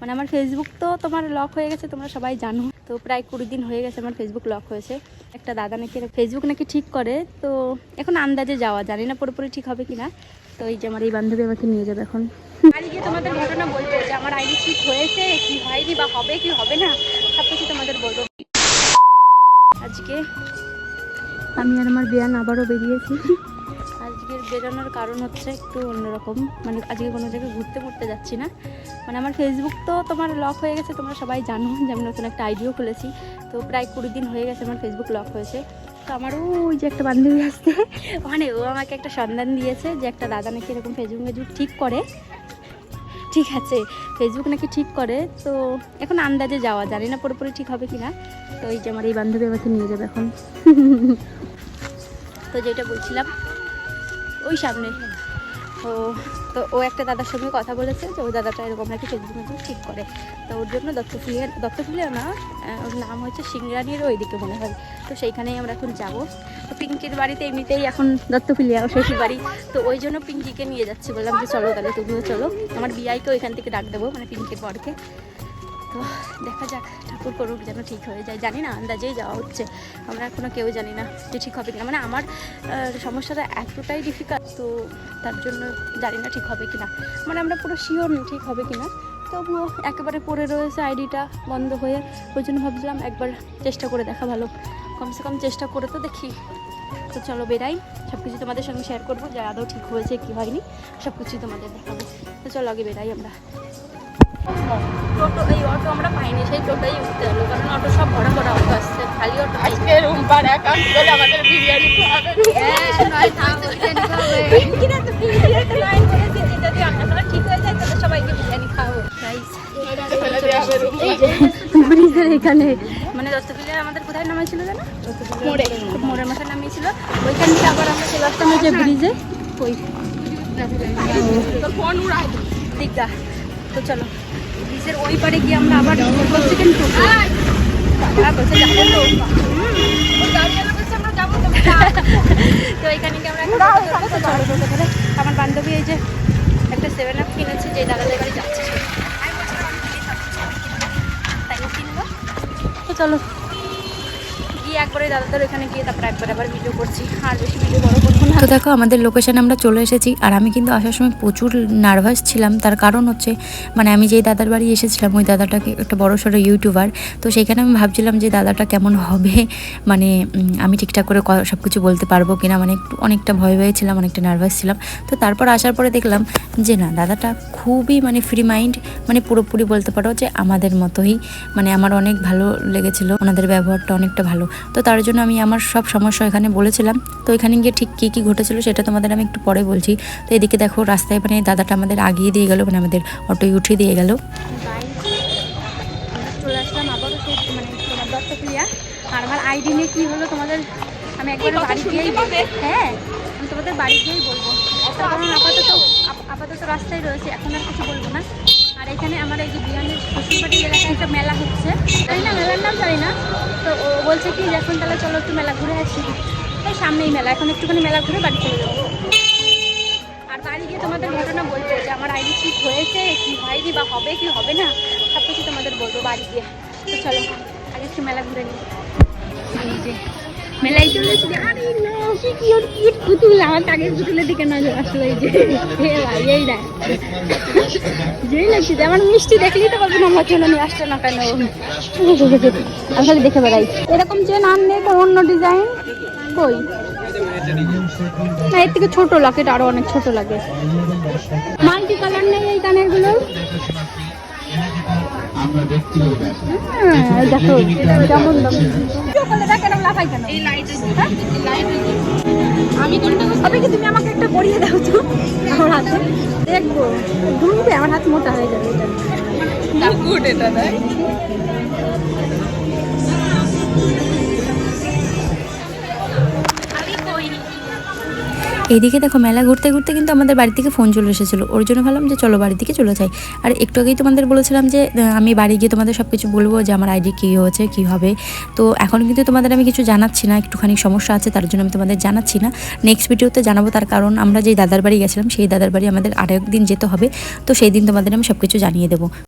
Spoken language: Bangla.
মানে আমার ফেসবুক তো তোমার লক হয়ে গেছে, তোমরা সবাই জানো। তো প্রায় কুড়ি দিন হয়ে গেছে আমার ফেসবুক লক হয়েছে। একটা দাদা নাকি ফেসবুক নাকি ঠিক করে, তো এখন আন্দাজে যাওয়া, জানি না পুরোপুরি ঠিক হবে কিনা। তো এই যে আমার এই বান্ধবী আমাকে নিয়ে যাবে এখন। বাড়ি গিয়ে তোমাদের ঘটনা যে আমার ঠিক হয়েছে, কি হয়নি বা হবে কি হবে না কিছু তোমাদের আজকে আমি আর আমার বিয়ান আবারও বেরিয়েছি। আজকের বেরোনোর কারণ হচ্ছে একটু অন্যরকম। মানে আজকে কোনো জায়গায় ঘুরতে ঘুরতে যাচ্ছি না। মানে আমার ফেসবুক তো তোমার লক হয়ে গেছে, তোমরা সবাই জানো যে আমি নতুন একটা আইডিও খুলেছি। তো প্রায় কুড়ি দিন হয়ে গেছে আমার ফেসবুক লক হয়েছে। তো আমারও ওই যে একটা বান্ধবী আসছে মানে ও আমাকে একটা সন্ধান দিয়েছে যে একটা দাদা নাকি এরকম ফেসবুক ফেসবুক ঠিক করে। ঠিক আছে ফেসবুক নাকি ঠিক করে। তো এখন আন্দাজে যাওয়া, জানি না পুরোপুরি ঠিক হবে কি না তো এই যে আমার এই বান্ধবী আমাকে নিয়ে যাবে এখন। তো যেটা বলছিলাম ওই সামনে। ও, তো ও একটা দাদার সঙ্গে কথা বলেছে যে ওই দাদাটা এরকম নাকি ফেসবুক ফেসবুক ঠিক করে। তো ওর জন্য দত্তফুলিয়া দত্তফুলিয়া না ওর নাম হচ্ছে সিংরানির ওইদিকে মনে হয়। তো সেইখানেই আমরা এখন যাব। তো পিঙ্কির বাড়িতে এমনিতেই এখন দত্তফুলিয়া ও শ্বশুর বাড়ি। তো ওই জন্য পিঙ্কিকে নিয়ে যাচ্ছি বললাম যে চলো তাহলে তুমিও চলো। আমার বিয়াইকেও এখান থেকে ডাক দেবো মানে পিঙ্কির বরকে। তো দেখা যাক ঠাকুর করুক যেন ঠিক হয়ে যায়। জানি না আন্দাজেই যাওয়া হচ্ছে। আমরা এখনও কেউ জানি না যে ঠিক হবে কিনা। মানে আমার সমস্যাটা এতটাই ডিফিকাল্ট তো তার জন্য জানি না ঠিক হবে কিনা। মানে আমরা পুরো শিওর ঠিক হবে কিনা। তবুও একেবারে পড়ে রয়েছে আইডিটা বন্ধ হয়ে। ওই জন্য ভাবছিলাম একবার চেষ্টা করে দেখা ভালো। কমসে কম চেষ্টা করে তো দেখি। তো চলো বেরাই। সব কিছু তোমাদের সঙ্গে শেয়ার করব যে আদৌ ঠিক হয়েছে কি হয়নি। সব কিছুই তোমাদের দেখাবো। তো চলো আগে বেরাই আমরা। টোটো এই অটো আমরা পাইনি সেই টোটোই উঠতে হলো কারণ অটো সব ভরা ভরা অটো আসছে খালি অটো আজকে রুম্পার অ্যাকাউন্ট করে আমাদের বিরিয়ানি খাওয়াবে। কিনা তো বিরিয়ানি। তো নয় বলেছে যে যদি আপনারা ঠিক হয়ে যায় তাহলে সবাইকে বিরিয়ানি খাওয়াবো। ব্রিজের এখানে মানে দত্তপিলে আমাদের কোথায় নামাইছিল জানো? মোড়ে। মোড়ের মাথায় নামিয়েছিল। ওইখান থেকে আবার আমরা চলে আসতাম যে ব্রিজে ওই। ফোন উড়াই দিকটা। তো চলো। ব্রিজের ওই পারে গিয়ে আমরা আবার বলছে যাব তো। এখানে গিয়ে আমরা আমার বান্ধবী এই যে একটা সেভেন আপ কিনেছে যে দাদাদের বাড়ি যাচ্ছে। তাই কিনবো তো চলো তো দেখো, আমাদের লোকেশনে আমরা চলে এসেছি, আর আমি কিন্তু আসার সময় প্রচুর নার্ভাস ছিলাম। তার কারণ হচ্ছে মানে আমি যেই দাদার বাড়ি এসেছিলাম, ওই দাদাটাকে একটা বড় সড়ো ইউটিউবার তো সেখানে আমি ভাবছিলাম যে দাদাটা কেমন হবে? মানে আমি ঠিকঠাক করে সব কিছু বলতে পারব কিনা? মানে একটু অনেকটা ভয় ভয়ে ছিলাম, অনেকটা নার্ভাস ছিলাম। তো তারপর আসার পরে দেখলাম যে না, দাদাটা খুবই মানে ফ্রি মাইন্ড মানে পুরোপুরি বলতে পারো যে আমাদের মতোই। মানে আমার অনেক ভালো লেগেছিল, ওনাদের ব্যবহারটা অনেকটা ভালো। তো তার জন্য আমি আমার সব সমস্যা এখানে বলেছিলাম। তো এখানে গিয়ে ঠিক কী কী ঘটেছিল সেটা তোমাদের আমি একটু পরে বলছি। তো এদিকে দেখো রাস্তায় মানে দাদাটা আমাদের আগিয়ে দিয়ে গেল মানে আমাদের অটোয় উঠিয়ে দিয়ে গেল। চলে আসলাম আবারও মানে তোমার দত্তপ্রিয়া। আর আমার আইডি নিয়ে কী হলো তোমাদের আমি একবার বাড়ি গিয়েই হ্যাঁ আমি তোমাদের বাড়ি গিয়েই বলব। কারণ আপাতত আপাতত রাস্তায় রয়েছে এখন আর কিছু বলব না। আর এখানে আমার এই যে বিহানের শ্বশুরবাড়ির এলাকায় একটা মেলা হচ্ছে। জানি না মেলার নাম জানি না, তো ও বলছে কি এখন তাহলে চলো একটু মেলা ঘুরে আসি। এই সামনেই মেলা, এখন একটুখানি মেলা ঘুরে বাড়ি চলে যাব। আর বাড়ি গিয়ে তোমাদের ঘটনা বলব, যে আমার আইডি ঠিক হয়েছে, কি হয়নি, বা হবে কি হবে না সব কিছু তোমাদের বলব বাড়ি গিয়ে। তো চলো, আগে একটু মেলা ঘুরে নিই। এই যে মেলায় চলে এসেছি আরে না কি কিউট কিউট পুতুল? আমার টাকের পুতুলের দিকে নজর আসলো এই যে। এই দেখ। যেই লাগছে যে আমার মিষ্টি দেখলেই তো বলবেন আমার জন্য নিয়ে আসছে না কেন? আমি খালি দেখে বেড়াই। এরকম চেন আর নেই কোনো অন্য ডিজাইন কই? না এর থেকে ছোট লাগে এটা আরও অনেক ছোট লাগে। মাল্টি কালার নেই এই কানেরগুলো হ্যাঁ, দেখো কেন লাফাই কেন? এই লাইটে আমি তবে কি তুমি আমাকে একটা পরিয়ে দাও তো। আমার হাতে। দেখব। ঘুমবে আমার হাত মোটা হয়ে যাবে এটা। গুড এটা তাই? এইদিকে দেখো মেলা ঘুরতে ঘুরতে কিন্তু আমাদের বাড়ি থেকে ফোন চলে এসেছিল। ওর জন্য ভাবলাম যে চলো বাড়ি থেকে চলে যাই। আর একটু আগেই তোমাদের বলেছিলাম যে আমি বাড়ি গিয়ে তোমাদের সব কিছু বলব যে, আমার আইডি কী হয়েছে, কী হবে। তো এখন কিন্তু তোমাদের আমি কিছু জানাচ্ছি না, একটুখানি সমস্যা আছে, তার জন্য আমি তোমাদের জানাচ্ছি না। নেক্সট ভিডিওতে জানাব তার কারণ আমরা যেই দাদার বাড়ি গেছিলাম, সেই দাদার বাড়ি আমাদের আরেক দিন যেতে হবে। তো সেই দিন তোমাদের আমি সব কিছু জানিয়ে দেবো।